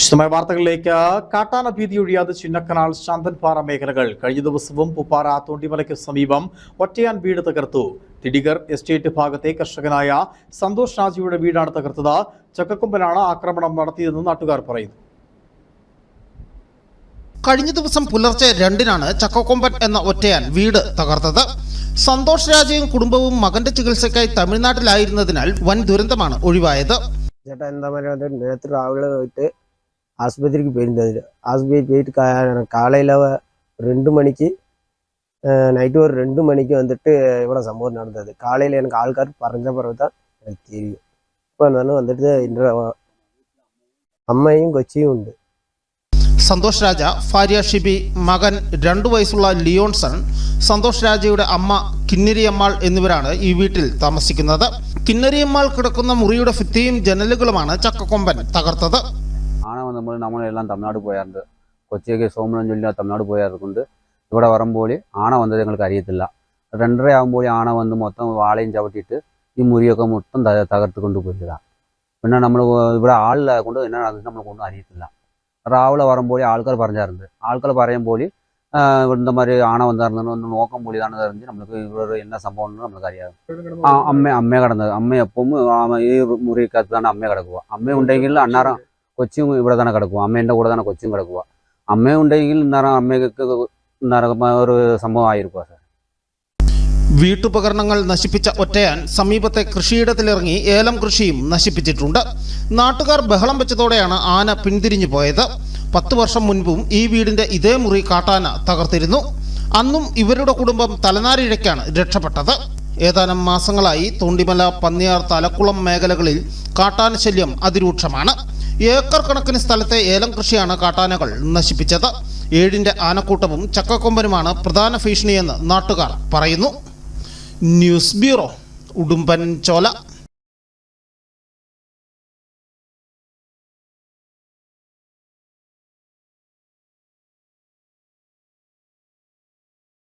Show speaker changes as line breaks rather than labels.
വിശദമായ വാർത്തകളിലേക്ക്. കാട്ടാന ഭീതി ഒഴിയാതെ ചിന്നക്കനാൽ ശാന്തൻപാറ മേഖലകൾ കഴിഞ്ഞ ദിവസവും പുപ്പാറ തോണ്ടിമലയ്ക്ക് സമീപം ഒറ്റയാൻ വീട് തകർത്തു. തിടികർ എസ്റ്റേറ്റ് ഭാഗത്തെ കർഷകനായ സന്തോഷ് ഷാജിയുടെ വീടാണ് തകർത്തത്. ചക്കക്കൊമ്പനാണ് ആക്രമണം നടത്തിയതെന്ന് നാട്ടുകാർ പറയുന്നു.
കഴിഞ്ഞ ദിവസം പുലർച്ചെ രണ്ടിനാണ് ചക്കക്കൊമ്പൻ എന്ന ഒറ്റയാൻ വീട് തകർത്തത്. സന്തോഷ് രാജയും കുടുംബവും മകന്റെ ചികിത്സയ്ക്കായി തമിഴ്നാട്ടിലായിരുന്നതിനാൽ വൻ ദുരന്തമാണ് ഒഴിവായത്.
ചേട്ടാ എന്താ പറയുക? നേരത്തെ രാവിലെ പോയിട്ട് ஆஸ்பத்திரிக்கு போயிருந்தது ஆஸ்பத்திரி போயிட்டு கா காலையில் ரெண்டு மணிக்கு நைட்டு ஒரு ரெண்டு மணிக்கு வந்துட்டு இவ்வளோ சம்பவம் நடந்தது காலையில் எனக்கு ஆள்கார் பறஞ்ச பிறகு தான் எனக்கு தெரியும் இப்போ இருந்தாலும் வந்துட்டு இன்ற അമ്മയും കൊച്ചിയും ഉണ്ട്
സന്തോഷ് രാജ ഭാര്യ ഷിബി മകൻ രണ്ടു വയസ്സുള്ള ലിയോൺസൺ സന്തോഷ് രാജയുടെ അമ്മ കിന്നരിയമ്മാൾ എന്നിവരാണ് ഈ വീട്ടിൽ താമസിക്കുന്നത് കിന്നരിയമ്മാൾ കിടക്കുന്ന മുറിയുടെ ഭിത്തിയും ജനലുകളുമാണ് ചക്കക്കൊമ്പൻ തകർത്തത്
ஆனை வந்தபோது நம்மளும் எல்லாம் தமிழ்நாடு போயாருந்து கொச்சிக்கு சோமனு சொல்லி தமிழ்நாடு போயாருக்குண்டு ഇവിടെ വരുമ്പോൾ ആന വന്നത് ഞങ്ങൾക്ക് അറിയത്തില്ല രണ്ടര ആകുമ്പോൾ ആന വന്ന് മൊത്തം വാളയും ചവിട്ടിയിട്ട് ഈ മുറിയൊക്കെ മൊത്തം ത- തകർത്ത് കൊണ്ട് പോയതാണ് പിന്നെ നമ്മൾ ഇവിടെ ആളില്ലാതെ കൊണ്ട് എന്നാ നടന്നത് നമ്മൾക്കൊന്നും അറിയത്തില്ല രാവിലെ വരുമ്പോൾ ആൾക്കാർ പറഞ്ഞാറുണ്ട് ആൾക്കാർ പറയുമ്പോൾ இந்த மாதிரி ആന വന്നായിരുന്നു ഒന്ന് നോക്കാൻ പോലിതാണ് അറിഞ്ഞ് നമുക്ക് ഇവിടെ എന്നാ സംഭവം എന്ന് നമുക്ക് അറിയാം ആ അമ്മ അമ്മ കിടന്നത് അമ്മ എപ്പം ഈ മുറിക്കകത്താണ് അമ്മ കിടക്കുക അമ്മ ഉണ്ടെങ്കിൽ അന്നാറം കൊച്ചും ഇവിടെ തന്നെ കിടക്കുക അമ്മേന്റെ കൂടെ തന്നെ കൊച്ചും കിടക്കുക അമ്മ ഉണ്ടെങ്കിൽ ഇന്നേരം അമ്മയ്ക്ക് ഒരു സംഭവം ആയിരിക്കുക സാർ
വീട്ടുപകരണങ്ങൾ നശിപ്പിച്ച ഒറ്റയാൻ സമീപത്തെ കൃഷിയിടത്തിലിറങ്ങി ഏലം കൃഷിയും നശിപ്പിച്ചിട്ടുണ്ട്. നാട്ടുകാർ ബഹളം വെച്ചതോടെയാണ് ആന പിന്തിരിഞ്ഞു പോയത്. പത്ത് വർഷം മുൻപും ഈ വീടിന്റെ ഇതേ മുറി കാട്ടാന തകർത്തിരുന്നു. അന്നും ഇവരുടെ കുടുംബം തലനാരിഴയ്ക്കാണ് രക്ഷപ്പെട്ടത്. ഏതാനും മാസങ്ങളായി തോണ്ടിമല പന്നിയാർ തലക്കുളം മേഖലകളിൽ കാട്ടാന ശല്യം അതിരൂക്ഷമാണ്. ഏക്കർ കണക്കിന് സ്ഥലത്തെ ഏലം കൃഷിയാണ് കാട്ടാനകൾ നശിപ്പിച്ചത്. ഏഴിന്റെ ആനക്കൂട്ടവും ചക്കക്കൊമ്പനുമാണ് പ്രധാന ഭീഷണിയെന്ന് നാട്ടുകാർ പറയുന്നു. ന്യൂസ് ബ്യൂറോ ഉടുമ്പൻ ചോല